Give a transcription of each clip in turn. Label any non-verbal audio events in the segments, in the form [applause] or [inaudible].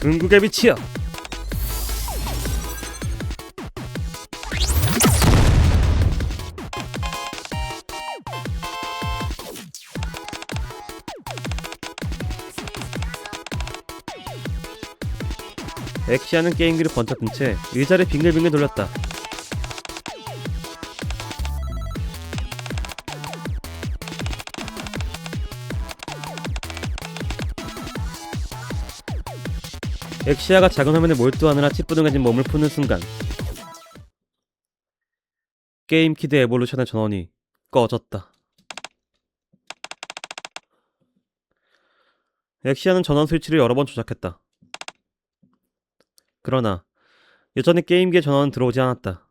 궁극의 빛이여 엑시아는 게임기를 번쩍 든 채 의자를 빙글빙글 돌렸다. 엑시아가 작은 화면에 몰두하느라 찌뿌둥해진 몸을 푸는 순간 게임 키드 에볼루션의 전원이 꺼졌다. 엑시아는 전원 스위치를 여러 번 조작했다. 그러나 여전히 게임기의 전원은 들어오지 않았다.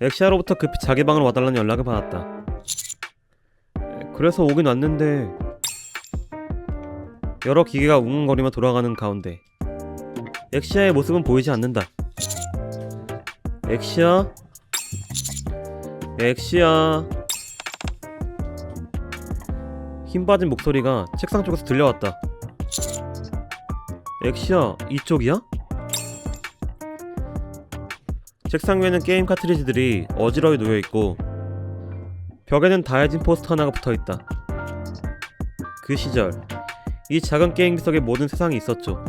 엑시아로부터 급히 자기 방으로 와달라는 연락을 받았다. 그래서 오긴 왔는데 여러 기계가 웅웅거리며 돌아가는 가운데 엑시아의 모습은 보이지 않는다. 엑시아? 엑시아? 힘 빠진 목소리가 책상 쪽에서 들려왔다. 엑시아, 이쪽이야? 책상 위에는 게임 카트리지들이 어지러이 놓여 있고 벽에는 다해진 포스터 하나가 붙어 있다. 그 시절 이 작은 게임기 속에 모든 세상이 있었죠.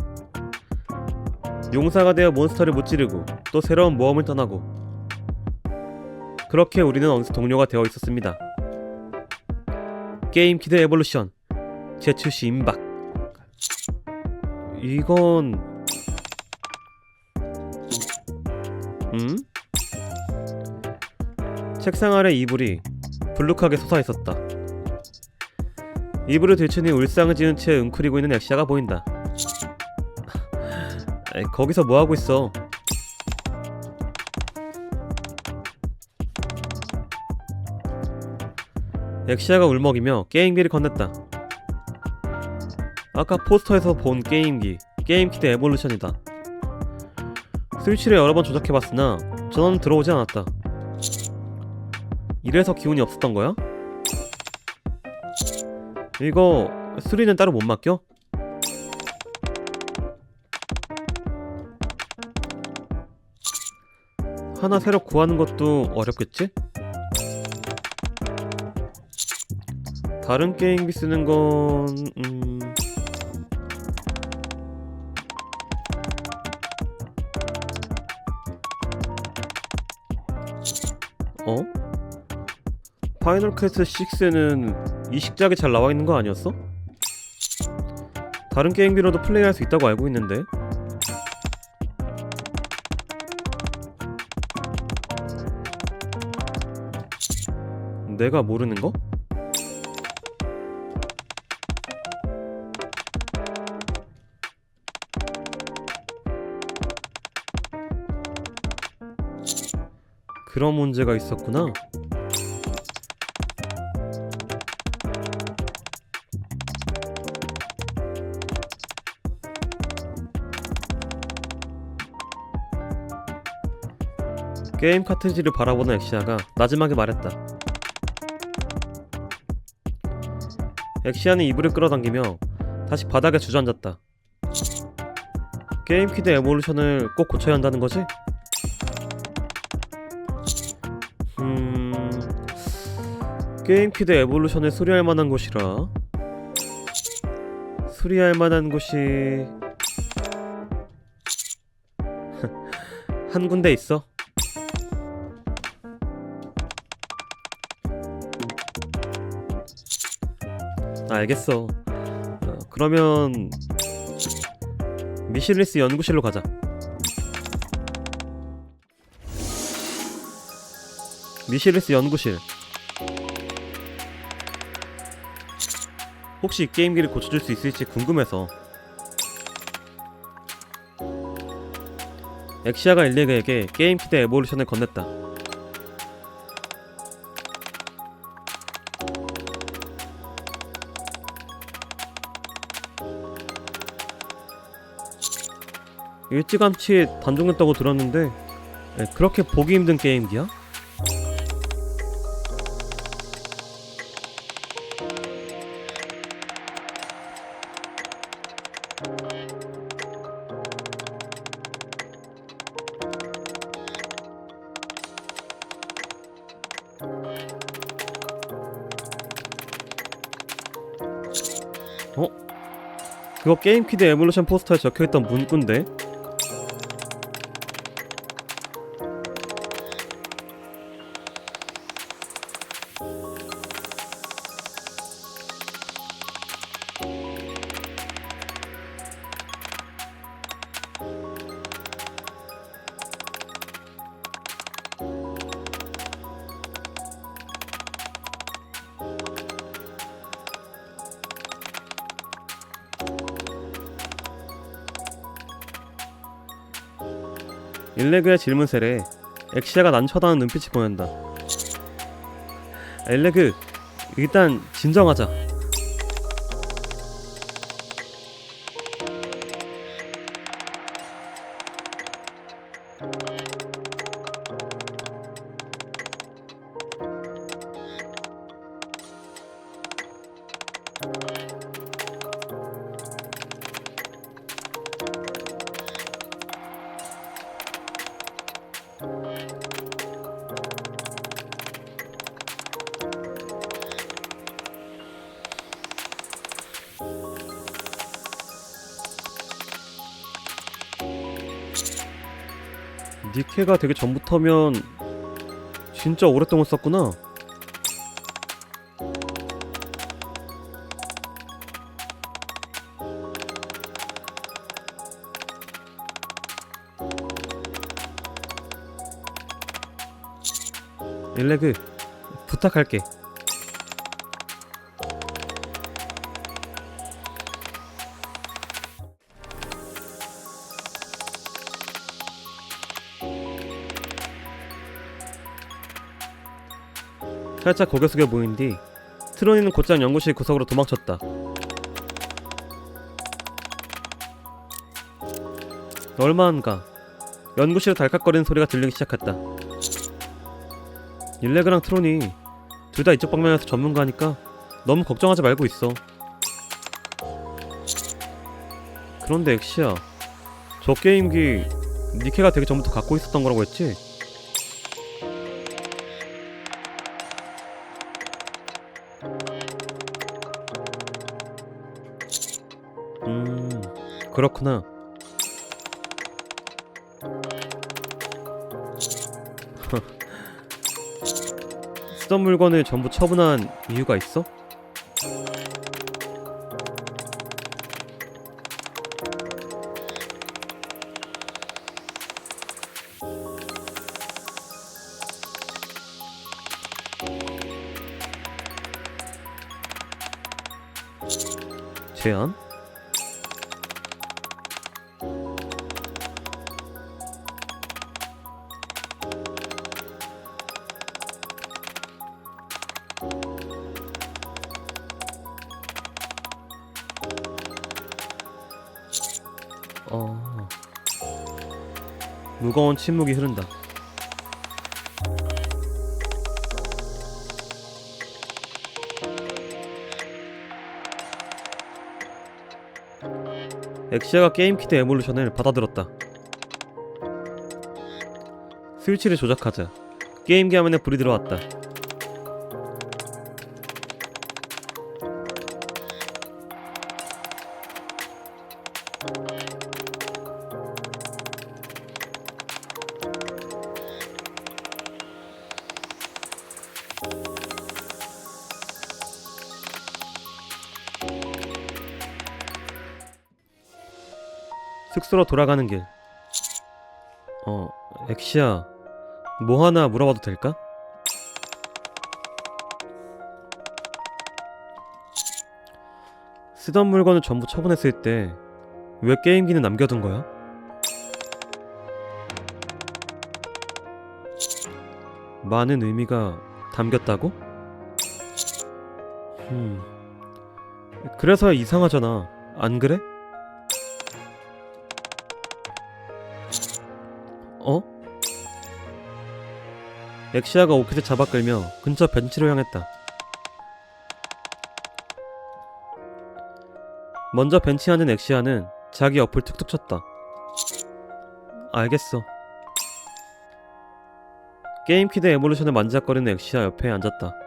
용사가 되어 몬스터를 무찌르고 또 새로운 모험을 떠나고 그렇게 우리는 어느새 동료가 되어 있었습니다. 게임 키드 에볼루션 재출시 임박 이건 음? 책상 아래 이불이 불룩하게 솟아 있었다. 이불을 들추니 울상을 지은 채 웅크리고 있는 엑시아가 보인다. 거기서 뭐 하고 있어? 엑시아가 울먹이며 게임기를 건넸다. 아까 포스터에서 본 게임기, 게임키드 에볼루션이다. 스위치를 여러 번 조작해봤으나 전원은 들어오지 않았다. 이래서 기운이 없었던 거야? 이거 수리는 따로 못 맡겨? 하나 새로 구하는 것도 어렵겠지? 다른 게임기 쓰는 건... 음... 파이널 퀘스트 6는 이 식작에 잘 나와 있는 거 아니었어? 다른 게임기로도 플레이할 수 있다고 알고 있는데 내가 모르는 거? 그런 문제가 있었구나. 게임 카트리지를 바라보는 엑시아가 나지막에 말했다. 엑시아는 이불을 끌어당기며 다시 바닥에 주저앉았다. 게임 키드 에볼루션을 꼭 고쳐야 한다는 거지? 음... 게임 키드 에볼루션을 수리할 만한 곳이라 수리할 만한 곳이 [laughs] 한 군데 있어. 알겠어. 어, 그러면 미실리스 연구실로 가자. 미실리스 연구실. 혹시 게임기를 고쳐줄 수 있을지 궁금해서. 엑시아가 일리그에게 게임 키드 에볼루션을 건넸다. 일찌감치 단종했다고 들었는데 예, 그렇게 보기 힘든 게임기야? 어? 그거 게임키드 에볼루션 포스터에 적혀있던 문구인데? 일레그의 질문셀에 엑시아가 난 쳐다는 눈빛이 보낸다. 일레그, 일단 진정하자. 니케가 되게 전부터면 진짜 오랫동안 썼구나. 일레그 부탁할게. 살짝 고개 숙여 보인 뒤 트로니는 곧장 연구실 구석으로 도망쳤다. 얼마 안가 연구실에 달칵거리는 소리가 들리기 시작했다. 일레그랑 트로니 둘 다 이쪽 방면에서 전문가니까 너무 걱정하지 말고 있어. 그런데 엑시야, 저 게임기 니케가 되게 전부터 갖고 있었던 거라고 했지? 그렇구나. [laughs] 쓰던 물건을 전부 처분한 이유가 있어? 제안? 무거운 침묵이 흐른다. 엑시아가 게임키드 에볼루션을 받아들었다. 스위치를 조작하자. 게임기 화면에 불이 들어왔다. 숙소로 돌아가는 길. 어, 엑시야, 뭐 하나 물어봐도 될까? 쓰던 물건을 전부 처분했을 때 왜 게임기는 남겨둔 거야? 많은 의미가 담겼다고? 음. 그래서야 이상하잖아. 안 그래? 어? 엑시아가 오켓을 잡아 끌며 근처 벤치로 향했다. 먼저 벤치에 앉은 엑시아는 자기 옆을 툭툭 쳤다. 알겠어. 게임키드 에볼루션을 만지작거리는 엑시아 옆에 앉았다.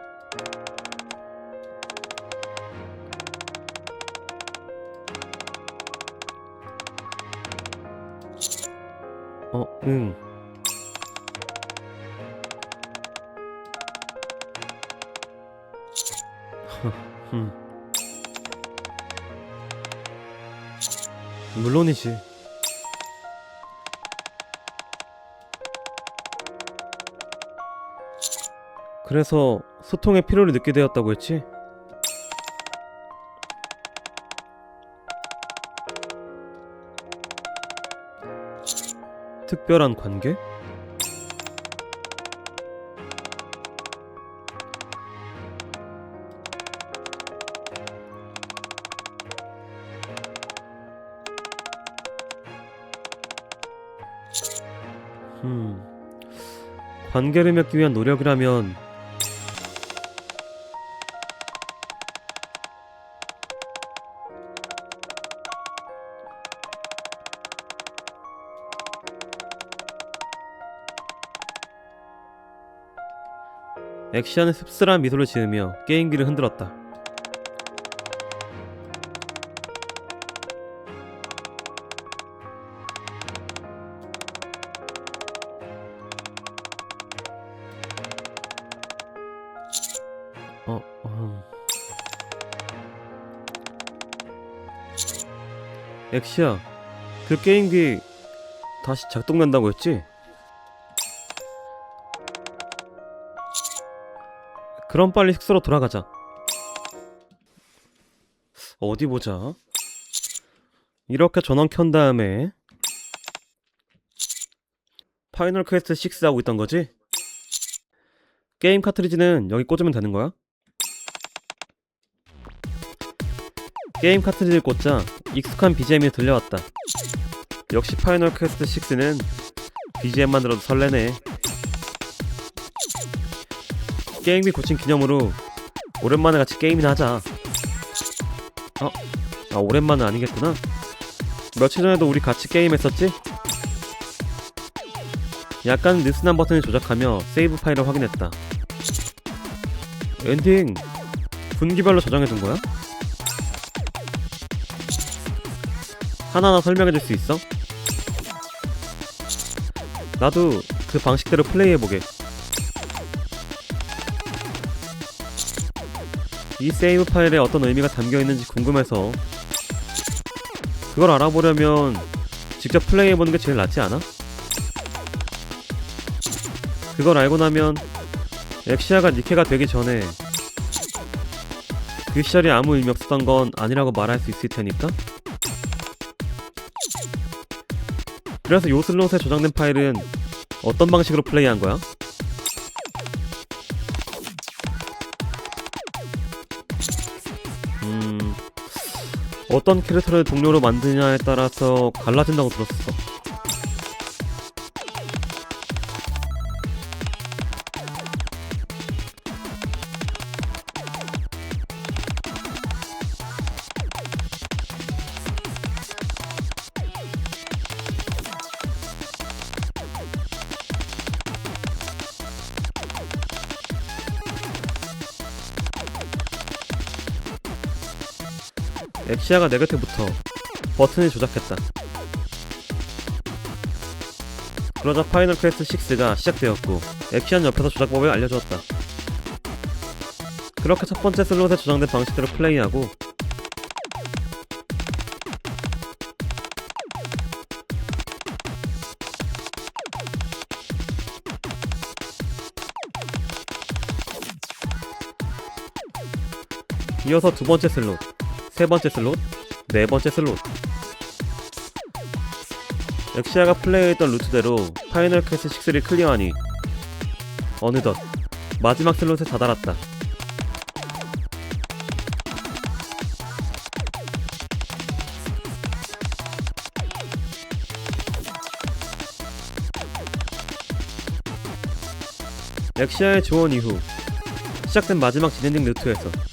어, 응. 음. [laughs] 물론이지. 그래서 소통의 필요를 느끼게 되었다고 했지? 특별한 관계? 음, 관계를 맺기 위한 노력이라면 엑시아는 씁쓸한 미소를 지으며 게임기를 흔들었다. 어, 음. 엑시아, 그 게임기 다시 작동된다고 했지? 그럼 빨리 숙소로 돌아가자. 어디 보자. 이렇게 전원 켠 다음에 파이널 퀘스트 6 하고 있던 거지? 게임 카트리지는 여기 꽂으면 되는 거야? 게임 카트리지를 꽂자 익숙한 BGM이 들려왔다. 역시 파이널 퀘스트 6는 BGM만 들어도 설레네. 게임기 고친 기념으로 오랜만에 같이 게임이나 하자. 어? 아 오랜만은 아니겠구나. 며칠 전에도 우리 같이 게임했었지? 약간 느슨한 버튼을 조작하며 세이브 파일을 확인했다. 엔딩 분기별로 저장해둔 거야? 하나하나 설명해줄 수 있어? 나도 그 방식대로 플레이해보게. 이 세이브 파일에 어떤 의미가 담겨 있는지 궁금해서 그걸 알아보려면 직접 플레이해보는 게 제일 낫지 않아? 그걸 알고 나면 엑시아가 니케가 되기 전에 그 시절이 아무 의미 없었던 건 아니라고 말할 수 있을 테니까? 그래서 요 슬롯에 저장된 파일은 어떤 방식으로 플레이한 거야? 어떤 캐릭터를 동료로 만드냐에 따라서 갈라진다고 들었어. 엑시아가 내 곁에 붙어 버튼을 조작했다. 그러자 파이널 퀘스트 6가 시작되었고 엑시안 옆에서 조작법을 알려주었다. 그렇게 첫 번째 슬롯에 저장된 방식대로 플레이하고 이어서 두 번째 슬롯, 세 번째 슬롯, 네 번째 슬롯. 엑시아가 플레이했던 루트대로 파이널 퀘스트 6를 클리어하니 어느덧 마지막 슬롯에 다다랐다. 엑시아의 조언 이후 시작된 마지막 진엔딩 루트에서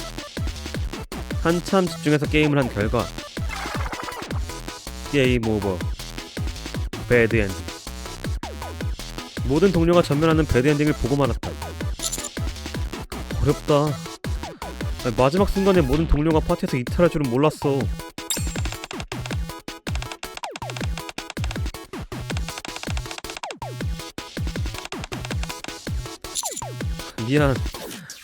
한참 집중해서 게임을 한 결과. 게임 오버. 배드 엔딩. 모든 동료가 전면하는 배드 엔딩을 보고 말았다. 어렵다. 마지막 순간에 모든 동료가 파티에서 이탈할 줄은 몰랐어. 미안.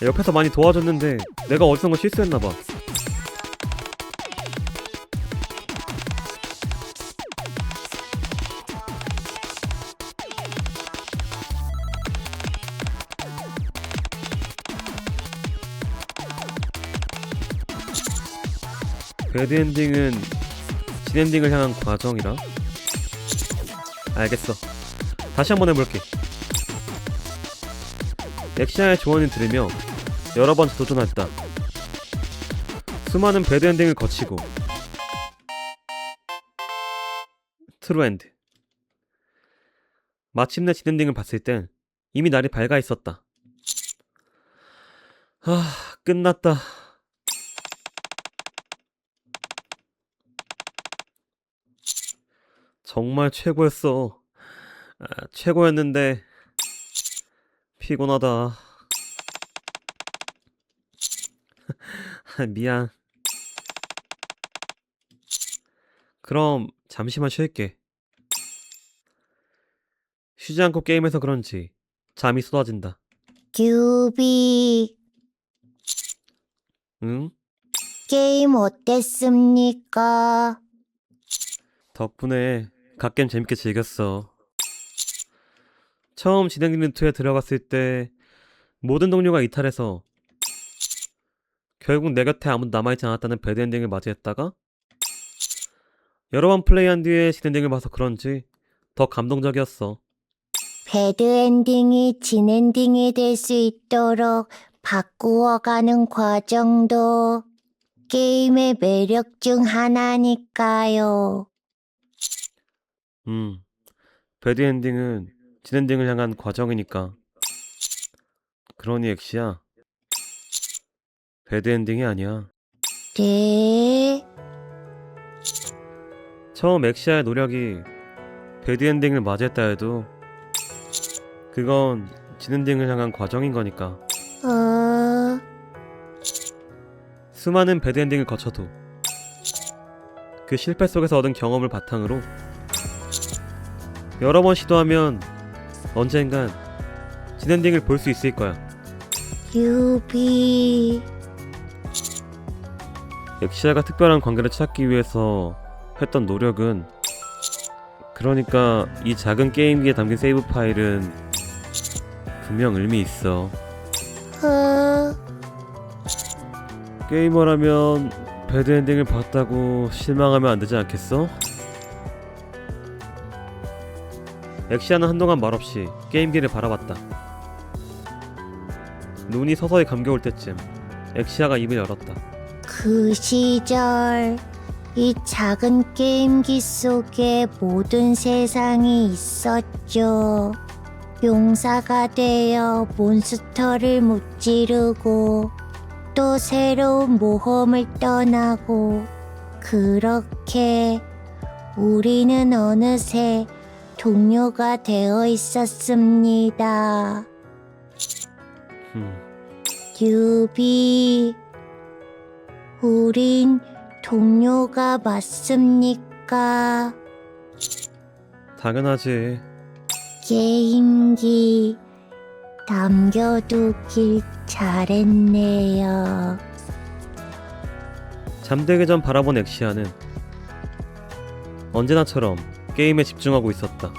옆에서 많이 도와줬는데 내가 어디선가 실수했나봐. 배드엔딩은 진엔딩을 향한 과정이라? 알겠어. 다시 한번 해볼게. 엑시아의 조언을 들으며 여러 번 도전했다. 수많은 배드엔딩을 거치고 트루엔드 마침내 진엔딩을 봤을 땐 이미 날이 밝아 있었다. 아, 끝났다. 정말 최고였어. 아, 최고였는데 피곤하다. [laughs] 미안. 그럼 잠시만 쉴게. 쉬지 않고 게임해서 그런지 잠이 쏟아진다. 큐비, 응? 게임 어땠습니까? 덕분에 갓겜 재밌게 즐겼어. 처음 진행 루트에 들어갔을 때 모든 동료가 이탈해서 결국 내 곁에 아무도 남아있지 않았다는 배드엔딩을 맞이했다가 여러 번 플레이한 뒤에 진엔딩을 봐서 그런지 더 감동적이었어. 배드엔딩이 진엔딩이 될 수 있도록 바꾸어가는 과정도 게임의 매력 중 하나니까요. 음, 배드 엔딩은 진엔딩을 향한 과정이니까. 그러니 엑시야, 배드 엔딩이 아니야. 네, 처음 엑시아의 노력이 배드 엔딩을 맞이했다 해도 그건 진엔딩을 향한 과정인 거니까 어, 수많은 배드 엔딩을 거쳐도 그 실패 속에서 얻은 경험을 바탕으로 여러 번 시도하면 언젠간 진엔딩을 볼 수 있을 거야. 큐비, 엑시아가 특별한 관계를 찾기 위해서 했던 노력은 그러니까 이 작은 게임기에 담긴 세이브 파일은 분명 의미 있어. 어, 게이머라면 배드엔딩을 봤다고 실망하면 안 되지 않겠어? 엑시아는 한동안 말없이 게임기를 바라봤다. 눈이 서서히 감겨올 때쯤 엑시아가 입을 열었다. 그 시절 이 작은 게임기 속에 모든 세상이 있었죠. 용사가 되어 몬스터를 무찌르고 또 새로운 모험을 떠나고 그렇게 우리는 어느새 동료가 되어 있었습니다. 흠, 유비, 우린 동료가 맞습니까? 당연하지. 게임기 남겨두길 잘했네요. 잠들기 전 바라본 엑시아는 언제나처럼 게임에 집중하고 있었다.